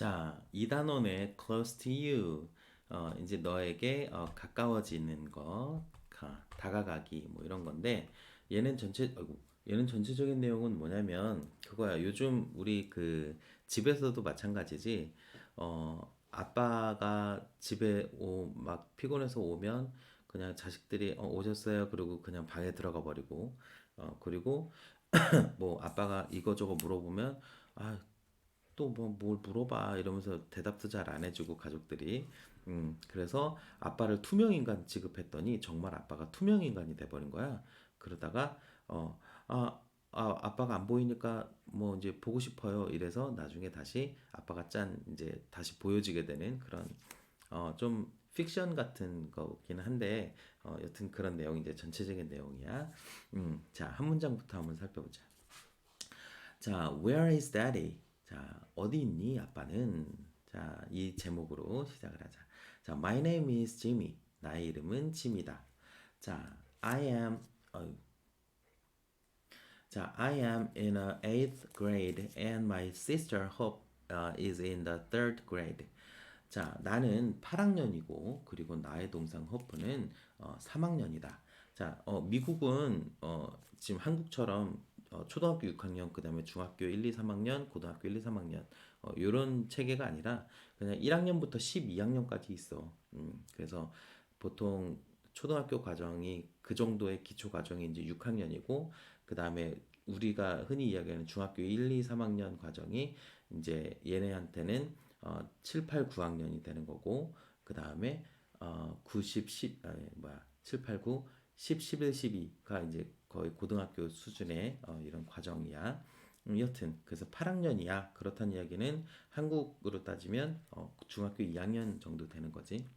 자, 이 단어는 close to you. 어, 이제 너에게 어, 가까워지는 거, 가, 다가가기 뭐 이런 건데 얘는 전체 아이고, 얘는 전체적인 내용은 뭐냐면 그거야. 요즘 우리 그 집에서도 마찬가지지. 어, 아빠가 집에 오, 막 피곤해서 오면 그냥 자식들이 어, 오셨어요. 그리고 그냥 방에 들어가 버리고 어, 그리고 뭐 아빠가 이거저거 물어보면 아, 또 뭐 뭘 물어봐 이러면서 대답도 잘 안 해주고 가족들이. 음 그래서 아빠를 투명 인간 취급했더니 정말 아빠가 투명 인간이 돼버린 거야. 그러다가 어아 아, 아빠가 안 보이니까 뭐 이제 보고 싶어요. 이래서 나중에 다시 아빠가 짠 이제 다시 보여지게 되는 그런 어 좀 픽션 같은 거긴 한데 어 여튼 그런 내용이 이제 전체적인 내용이야. 음 자 한 문장부터 한번 살펴보자. 자, where is daddy? 자, 어디 있니? 아빠는. 자, 이 제목으로 시작을 하자. 자, my name is Jimmy. 나의 이름은 짐이다. 자, I am 어, 자, I am in a eighth grade and my sister Hope uh, is in the third grade. 자, 나는 8학년이고 그리고 나의 동생 허프는 어, 3학년이다. 자, 어, 미국은 어, 지금 한국처럼 어, 초등학교 6학년, 그 다음에 중학교 1, 2, 3학년, 고등학교 1, 2, 3학년 어, 이런 체계가 아니라 그냥 1학년부터 12학년까지 있어. 음, 그래서 보통 초등학교 과정이 그 정도의 기초 과정이 이제 6학년이고 그 다음에 우리가 흔히 이야기하는 중학교 1, 2, 3학년 과정이 이제 얘네한테는 어, 7, 8, 9학년이 되는 거고 그 다음에 어, 90, 10 아니, 뭐야 7, 8, 9, 10, 11, 12가 이제 거의 고등학교 수준의 어, 이런 과정이야. 음, 여튼 그래서 8학년이야. 그렇다는 이야기는 한국으로 따지면 어, 중학교 2학년 정도 되는 거지.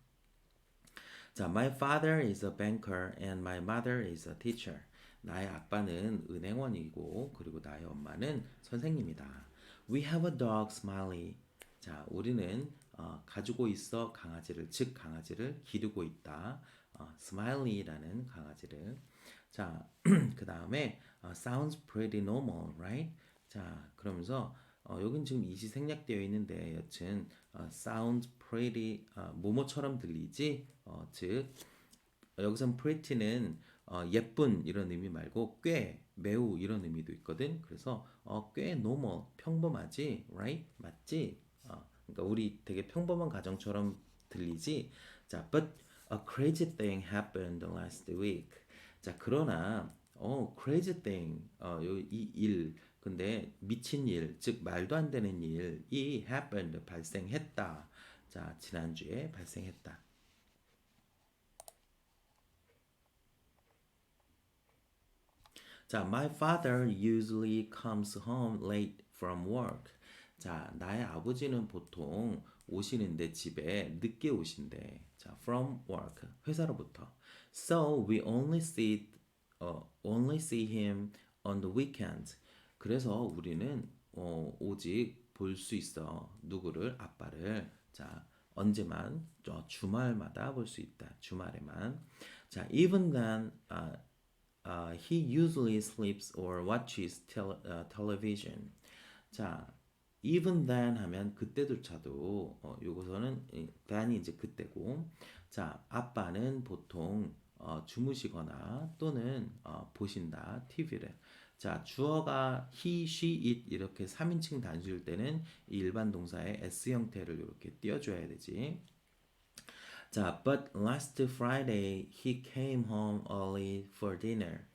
자, my father is a banker and my mother is a teacher. 나의 아빠는 은행원이고 그리고 나의 엄마는 선생님이다. We have a dog, Smiley. 자, 우리는 어, 가지고 있어 강아지를 즉 강아지를 기르고 있다. 어, Smiley라는 강아지를. 자, 그 다음에 어, sounds pretty normal, right? 자, 그러면서 어, 여긴 지금 이시 생략되어 있는데 여튼 어, sounds pretty 어, 뭐뭐처럼 들리지? 어, 즉 여기선 pretty는 어, 예쁜 이런 의미 말고 꽤 매우 이런 의미도 있거든. 그래서 어, 꽤 normal 평범하지, right? 맞지? 어, 그러니까 우리 되게 평범한 가정처럼 들리지. 자, but a crazy thing happened last week. 자, 그러나 어, crazy thing, 어, 이 일, 근데 미친 일, 즉 말도 안 되는 일이 happened 발생했다. 자, 지난주에 발생했다. 자, my father usually comes home late from work. 자, 나의 아버지는 보통 오시는데 집에 늦게 오신대. 자, from work 회사로부터. So we only see 어, only see him on the weekends. 그래서 우리는 어, 오직 볼 수 있어. 누구를? 아빠를. 자, 언제만? 저 주말마다 볼 수 있다. 주말에만. 자, even then, 아, uh, he usually sleeps or watches tel, uh, television. 자, even then 하면 그때조차도 어, 요거서는 이, then이 이제 그때고 자, 아빠는 보통 어, 주무시거나 또는 어, 보신다 TV를. 자, 주어가 he, she, it 이렇게 3인칭 단수일 때는 이 일반 동사의 s 형태를 이렇게 띄워줘야 되지. 자, but last Friday he came home early for dinner.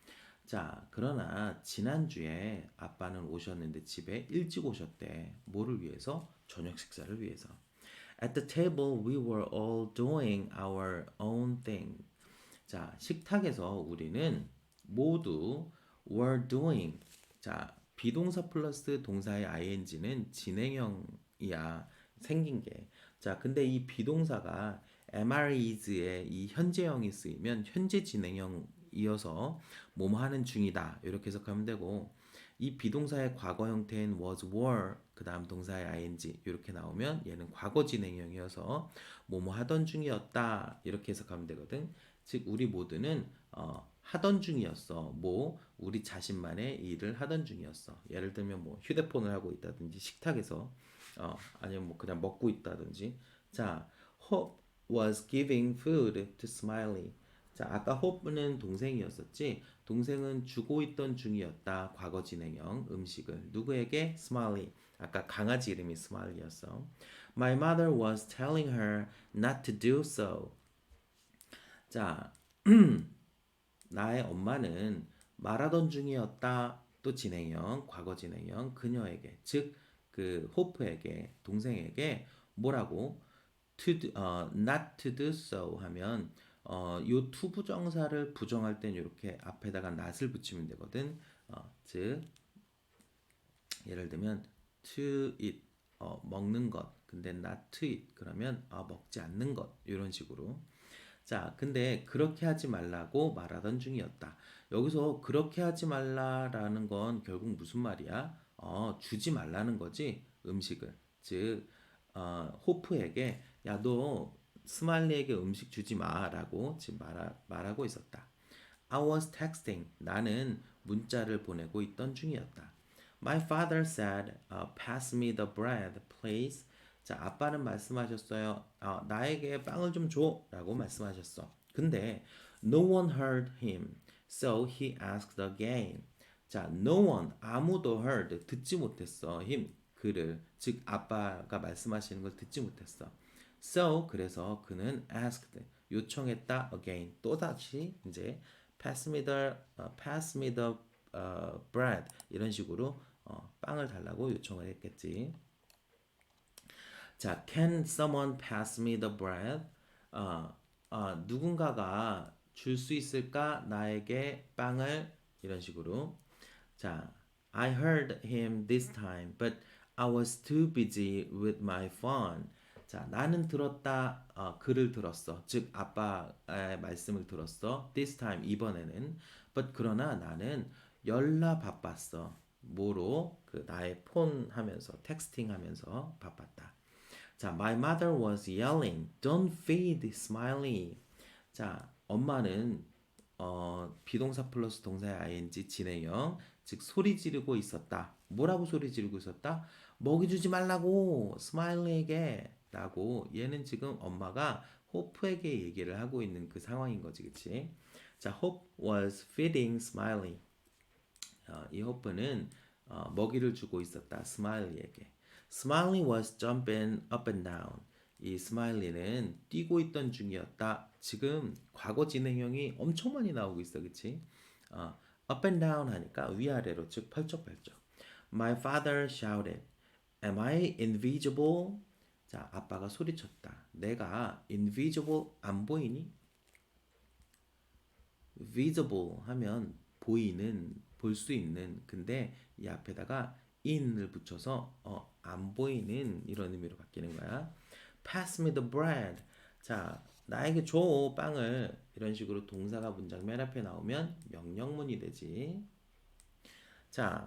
자, 그러나 지난주에 아빠는 오셨는데 집에 일찍 오셨대. 뭐를 위해서? 저녁 식사를 위해서. At the table we were all doing our own thing. 자, 식탁에서 우리는 모두 were doing. 자, 비동사 플러스 동사의 ing는 진행형이야. 생긴 게. 자, 근데 이 비동사가 MREs의 이 현재형이 쓰이면 현재 진행형 이어서 뭐뭐 하는 중이다. 이렇게 해석하면 되고 이 비동사의 과거 형태인 was, were, 그 다음 동사의 ing 이렇게 나오면 얘는 과거 진행형이어서 뭐뭐 하던 중이었다. 이렇게 해석하면 되거든. 즉 우리 모두는 어, 하던 중이었어. 뭐 우리 자신만의 일을 하던 중이었어. 예를 들면 뭐 휴대폰을 하고 있다든지 식탁에서 어 아니면 뭐 그냥 먹고 있다든지. 자, Hope was giving food to Smiley. 자, 아까 Hope는 동생이었었지. 동생은 주고 있던 중이었다. 과거 진행형 음식을 누구에게? Smiley. 아까 강아지 이름이 Smiley였어. My mother was telling her not to do so. 자, 나의 엄마는 말하던 중이었다. 또 진행형, 과거 진행형 그녀에게 즉 그 호프에게 동생에게 뭐라고 to do, 어, not to do so 하면 어, 요 투부정사를 부정할 땐 이렇게 앞에다가 not을 붙이면 되거든. 어, 즉 예를 들면 to eat 어, 먹는 것 근데 not to eat 그러면 아, 먹지 않는 것 이런 식으로. 자 근데 그렇게 하지 말라고 말하던 중이었다. 여기서 그렇게 하지 말라라는 건 결국 무슨 말이야? 어, 주지 말라는 거지 음식을. 즉 어, 호프에게 야 너 스말리에게 음식 주지 마라고 지금 말하, 말하고 있었다 I was texting. 나는 문자를 보내고 있던 중이었다. My father said, uh, "Pass me the bread, please." 자, 아빠는 말씀하셨어요. 어, 나에게 빵을 좀 줘 라고 말씀하셨어. 근데 no one heard him, so he asked again. 자, no one 아무도 heard 듣지 못했어. him 그를 즉 아빠가 말씀하시는 걸 듣지 못했어. So 그래서 그는 asked 요청했다 again 또 다시 이제 pass me the 어, pass me the 어, bread 이런 식으로 어, 빵을 달라고 요청을 했겠지. 자, can someone pass me the bread? 어, 어, 누군가가 줄 수 있을까 나에게 빵을 이런 식으로. 자, I heard him this time, but I was too busy with my phone. 자, 나는 들었다. 어, 그를 들었어. 즉 아빠의 말씀을 들었어. This time 이번에는. But 그러나 나는 열나 바빴어. 뭐로? 그 나의 폰 하면서 텍스팅 하면서 바빴다. 자, my mother was yelling, "Don't feed Smiley." 자, 엄마는 어, 비동사 플러스 동사의 ing 진행형, 즉 소리 지르고 있었다. 뭐라고 소리 지르고 있었다? 먹이 주지 말라고 스마일리에게 라고 얘는 지금 엄마가 호프에게 얘기를 하고 있는 그 상황인 거지, 그치? 자, Hope was feeding Smiley. 어, 이 호프는 어, 먹이를 주고 있었다. 스마일리에게. Smiley was jumping up and down. 이 스마일리는 뛰고 있던 중이었다. 지금 과거 진행형이 엄청 많이 나오고 있어, 그치? 어, up and down 하니까 위아래로 즉 펄쩍펄쩍. My father shouted, "Am I invisible?" 자, 아빠가 소리쳤다. 내가 invisible 안 보이니? visible 하면 보이는, 볼 수 있는. 근데 이 앞에다가 in을 붙여서 어, 안 보이는 이런 의미로 바뀌는 거야. Pass me the bread. 자, 나에게 줘 빵을 이런 식으로 동사가 문장 맨 앞에 나오면 명령문이 되지. 자,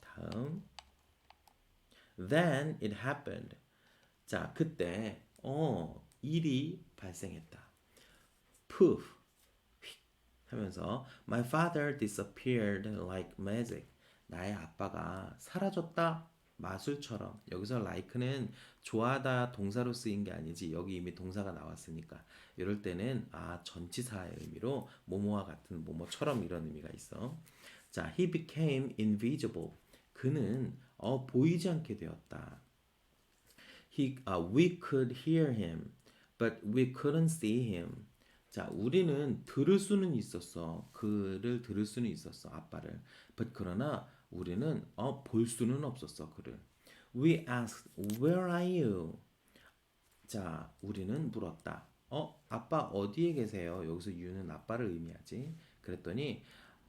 다음. Then it happened. 자, 그때 어 일이 발생했다. Poof. 휙 하면서 My father disappeared like magic. 나의 아빠가 사라졌다. 마술처럼 여기서 like는 좋아하다 동사로 쓰인 게 아니지 여기 이미 동사가 나왔으니까 이럴 때는 아 전치사의 의미로 뭐뭐와 같은 뭐뭐처럼 이런 의미가 있어 자 he became invisible 그는 어 보이지 않게 되었다 he uh, we could hear him but we couldn't see him 자 우리는 들을 수는 있었어 그를 들을 수는 있었어 아빠를 but 그러나 우리는 어, 볼 수는 없었어 그를. We asked, where are you? 자, 우리는 물었다. 어, 아빠 어디에 계세요? 여기서 you는 아빠를 의미하지. 그랬더니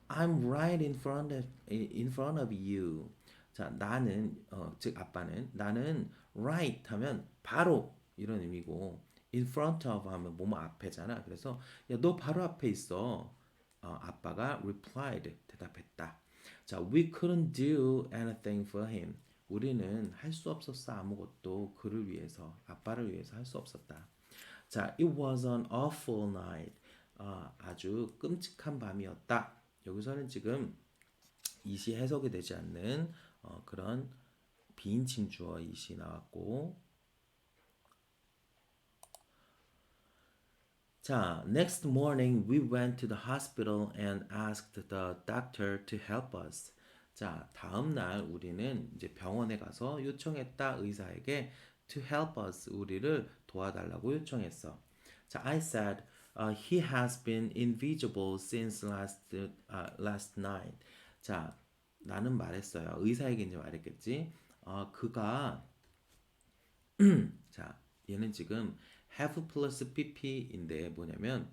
I'm right in front of in front of you. 자, 나는 어, 즉 아빠는 나는 right 하면 바로 이런 의미고 in front of 하면 뭐뭐 앞에잖아. 그래서 야, 너 바로 앞에 있어. 어, 아빠가 replied 대답했다. 자, we couldn't do anything for him. 우리는 할 수 없었어 아무것도 그를 위해서 아빠를 위해서 할 수 없었다. 자, it was an awful night. 아, 아주 끔찍한 밤이었다. 여기서는 지금 이시 해석이 되지 않는 어, 그런 비인칭 주어 이시 나왔고 자, next morning we went to the hospital and asked the doctor to help us. 자, 다음 날 우리는 이제 병원에 가서 요청했다 의사에게 to help us 우리를 도와달라고 요청했어. 자, I said uh, he has been invisible since last uh, last night. 자, 나는 말했어요. 의사에게 이제 말했겠지. 어, 그가 자, 얘는 지금 have plus pp인데 뭐냐면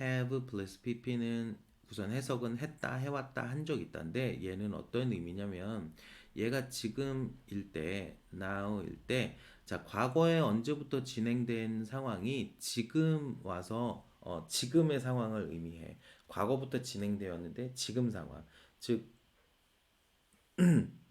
have plus pp는 우선 해석은 했다, 해왔다, 한 적 있다인데 얘는 어떤 의미냐면 얘가 지금일 때, now일 때, 자 과거에 언제부터 진행된 상황이 지금 와서 어, 지금의 상황을 의미해. 과거부터 진행되었는데 지금 상황. 즉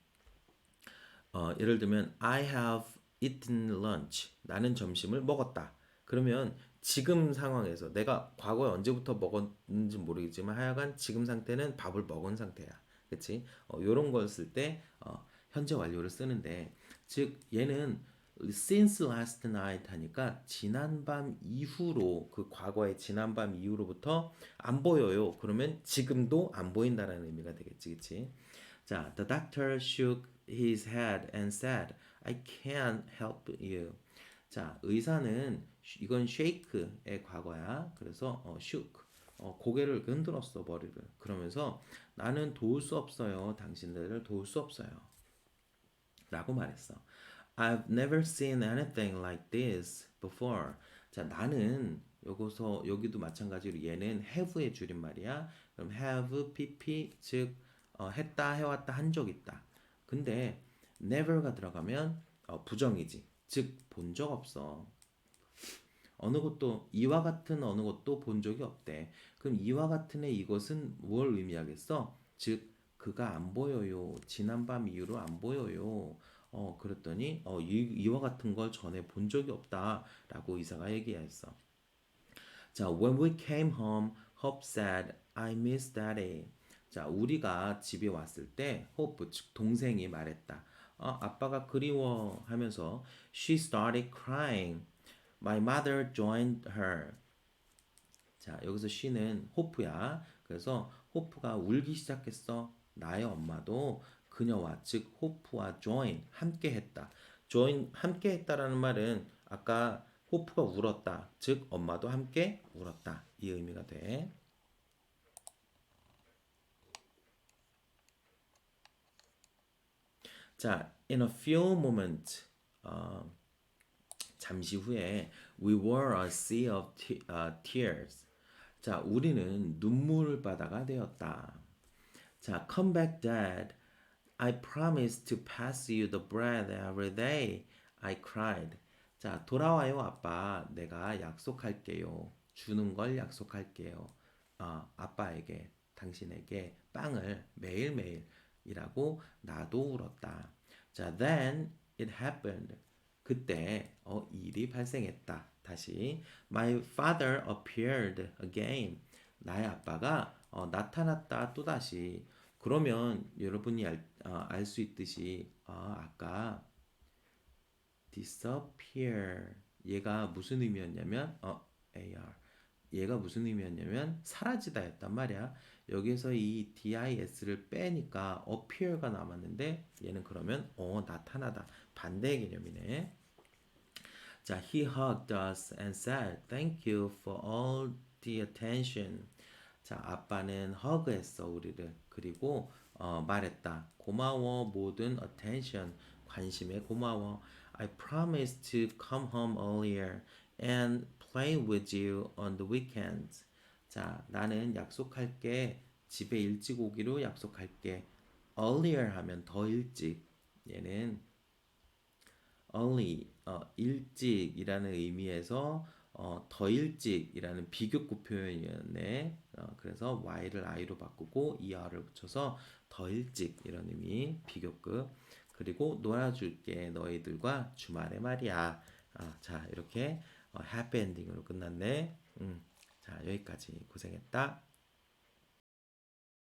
어, 예를 들면 I have eaten lunch. 나는 점심을 먹었다. 그러면 지금 상황에서 내가 과거에 언제부터 먹었는지 모르겠지만 하여간 지금 상태는 밥을 먹은 상태야. 그치? 어, 요런 걸 쓸 때 어, 현재 완료를 쓰는데 즉 얘는 since last night 하니까 지난밤 이후로 그 과거의 지난밤 이후로부터 안 보여요. 그러면 지금도 안 보인다라는 의미가 되겠지. 그치? 자, the doctor shook his head and said, I can't help you. 자, 의사는 쉬- 이건 shake의 과거야. 그래서 어, shook. 어, 고개를 흔들었어 머리를. 그러면서 나는 도울 수 없어요. 당신들을 도울 수 없어요. 라고 말했어. I've never seen anything like this before. 자, 나는 여기서 여기도 마찬가지로 얘는 have의 줄임말이야. 그럼 have pp 즉 어, 했다 해왔다 한 적 있다. 근데 never가 들어가면 어, 부정이지. 즉 본 적 없어. 어느 것도 이와 같은 어느 것도 본 적이 없대. 그럼 이와 같은 의 이것은 뭘 의미하겠어? 즉 그가 안 보여요. 지난밤 이후로 안 보여요. 어 그랬더니 어 이, 이와 같은 걸 전에 본 적이 없다라고 의사가 얘기했어. 자, when we came home, Hope said, I miss daddy. 자, 우리가 집에 왔을 때 호프 즉 동생이 말했다. 어, 아빠가 그리워 하면서 she started crying. My mother joined her. 자, 여기서 she는 호프야. 그래서 호프가 울기 시작했어. 나의 엄마도 그녀와 즉 호프와 join 함께 했다. join 함께 했다라는 말은 아까 호프가 울었다. 즉 엄마도 함께 울었다. 이 의미가 돼. 자, in a few moments 어, 잠시 후에 we were a sea of te- 어, tears. 자, 우리는 눈물 바다가 되었다. 자, come back, Dad. I promised to pass you the bread every day. I cried. 자, 돌아와요, 아빠. 내가 약속할게요. 주는 걸 약속할게요. 아, 아빠에게, 당신에게 빵을 매일매일 이라고 나도 울었다. 자, then it happened. 그때 어, 일이 발생했다. 다시 My father appeared again. 나의 아빠가 어, 나타났다 또 다시. 그러면 여러분이 알수 있듯이 아, 아까 disappear 얘가 무슨 의미였냐면 어 AR 얘가 무슨 의미였냐면 사라지다였단 말이야. 여기서 이 dis를 빼니까 appear가 남았는데 얘는 그러면 어 나타나다 반대의 개념이네. 자, he hugged us and said, "Thank you for all the attention." 자, 아빠는 hug했어 우리를. 그리고 어, 말했다. 고마워 모든 attention 관심에 고마워. I promised to come home earlier and play with you on the weekends. 자, 나는 약속할게. 집에 일찍 오기로 약속할게. earlier 하면 더 일찍. 얘는 early 어, 일찍이라는 의미에서 어, 더 일찍이라는 비교급 표현이었네. 어, 그래서 y를 i로 바꾸고 er를 붙여서 더 일찍 이런 의미 비교급. 그리고 놀아줄게 너희들과 주말에 말이야. 아, 자 이렇게 어, 해피 엔딩으로 끝났네. 음, 자, 여기까지 고생했다.